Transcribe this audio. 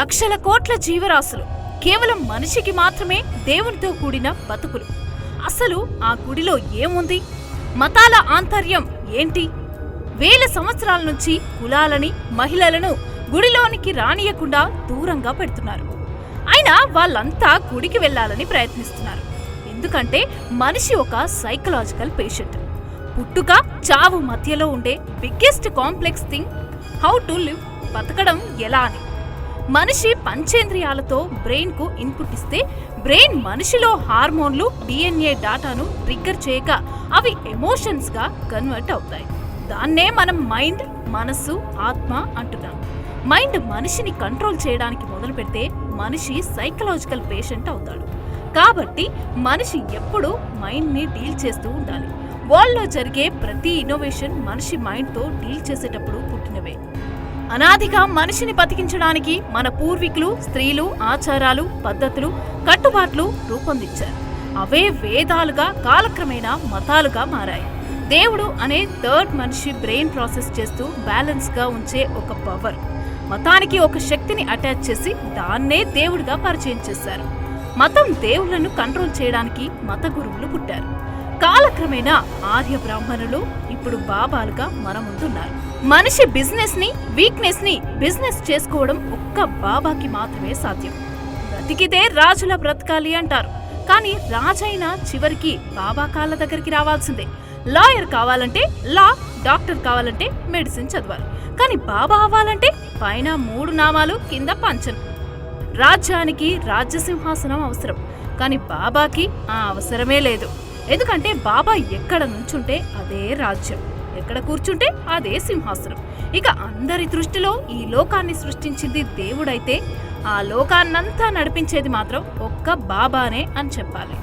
లక్షల కోట్ల జీవరాశులు కేవలం మనిషికి మాత్రమే దేవునితో కూడిన బతుకులు. అసలు ఆ గుడిలో ఏముంది? మతాల ఆంతర్యం ఏంటి? వేల సంవత్సరాల నుంచి కులాలని మహిళలను గుడిలోనికి రానియకుండా దూరంగా పెడుతున్నారు. అయినా వాళ్ళంతా గుడికి వెళ్ళాలని ప్రయత్నిస్తున్నారు. ఎందుకంటే మనిషి ఒక సైకలాజికల్ పేషెంట్. పుట్టుక చావు మధ్యలో ఉండే biggest complex thing how to live బతకడం ఎలా అని. మనిషి పంచేంద్రియాలతో బ్రెయిన్కు ఇన్పుట్ ఇస్తే బ్రెయిన్ మనిషిలో హార్మోన్లు డిఎన్ఏ డాటాను ట్రిగ్గర్ చేయక అవి ఎమోషన్స్గా కన్వర్ట్ అవుతాయి. దాన్నే మనం మైండ్ మనస్సు ఆత్మ అంటున్నాం. మైండ్ మనిషిని కంట్రోల్ చేయడానికి మొదలు పెడితే మనిషి సైకలాజికల్ పేషెంట్ అవుతాడు. కాబట్టి మనిషి ఎప్పుడూ మైండ్ని డీల్ చేస్తూ ఉండాలి. వరల్డ్లో జరిగే ప్రతి ఇన్నోవేషన్ మనిషి మైండ్తో డీల్ చేసేటప్పుడు పుట్టినవే. అనాదిగా మనిషిని బతికించడానికి మన పూర్వీకులు స్త్రీలు ఆచారాలు పద్ధతులు కట్టుబాట్లు రూపొందించారు. అవే వేదాలుగా కాలక్రమేణా మతాలుగా మారాయి. దేవుడు అనే థర్డ్ మనిషి బ్రెయిన్ ప్రాసెస్ చేస్తూ బ్యాలెన్స్గా ఉంచే ఒక పవర్. మతానికి ఒక శక్తిని అటాచ్ చేసి దాన్నే దేవుడిగా పరిచయం చేశారు. మతం దేవుళ్ళను కంట్రోల్ చేయడానికి మత గురువులు పుట్టారు. కాలక్రమేణా ఆర్య బ్రాహ్మణులు ఇప్పుడు బాబాలుగా మన ముందున్నారు మనిషి బిజినెస్ని వీక్నెస్ని బిజినెస్ చేసుకోవడం ఒక్క బాబాకి మాత్రమే సాధ్యం. బ్రతికితే రాజుల బ్రతకాలి అంటారు. కానీ రాజైనా చివరికి బాబా కాళ్ళ దగ్గరికి రావాల్సిందే. లాయర్ కావాలంటే లా డాక్టర్ కావాలంటే మెడిసిన్ చదవాలి. కానీ బాబా అవ్వాలంటే పైన మూడు నామాలు కింద పంచను రాజ్యానికి రాజ్యసింహాసనం అవసరం. కానీ బాబాకి ఆ అవసరమే లేదు. ఎందుకంటే బాబా ఎక్కడ నుంచుంటే అదే రాజ్యం. ఎక్కడ కూర్చుంటే అదే సింహాసనం. ఇక అందరి దృష్టిలో ఈ లోకాన్ని సృష్టించింది దేవుడైతే ఆ లోకాన్నంతా నడిపించేది మాత్రం ఒక్క బాబానే అని చెప్పాలి.